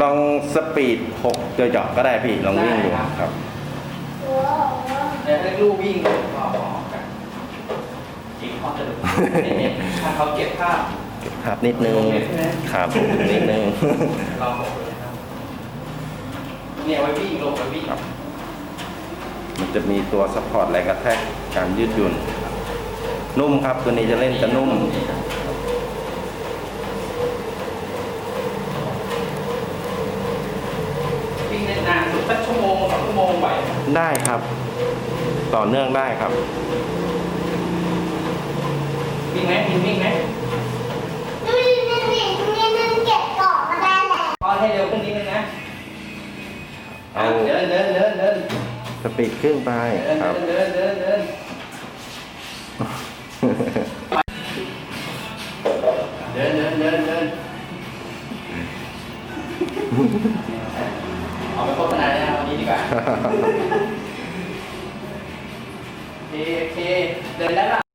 ลองสปีด6เจาะๆก็ได้พี่ ลองวิ่งดูได้ครับ ครับ เดี๋ยวให้ลูกวิ่งก็กันจริงเขาจะดูถ้าเขาเก็บภาพ เก็บภาพนิดนึงเก็บใช่ไหมครับนิดนึง เราบอกเลยนะครับ เนี่ยไว้วิ่งลงไว้วิ่งครับ มันจะมีตัวซัพพอร์ตแรงกระแทกการยืดหยุ่น นุ่มครับ ตัวนี้จะเล่นจะนุ่มวิ่งได้นาน สุดสักชั่วโมงสองชั่วโมงไหวไหมได้ครับ ต่อเนื่องได้ครับ วิ่งไหมวิ่งวิ่งไหมดูดินี่นี่นี่นี่เก็บกล่องมาได้แล้ว พอให้เร็วขึ้นนิดนึงนะเอา เดินเดินเดินเดินสปีดครึ่งไปเดินครับ เดินเดินเดินเดินเดินเดินเดินเอาไปโฆษณาได้นะวันนี้ ดีกว่า โอเคโอเคเดินได้ปะ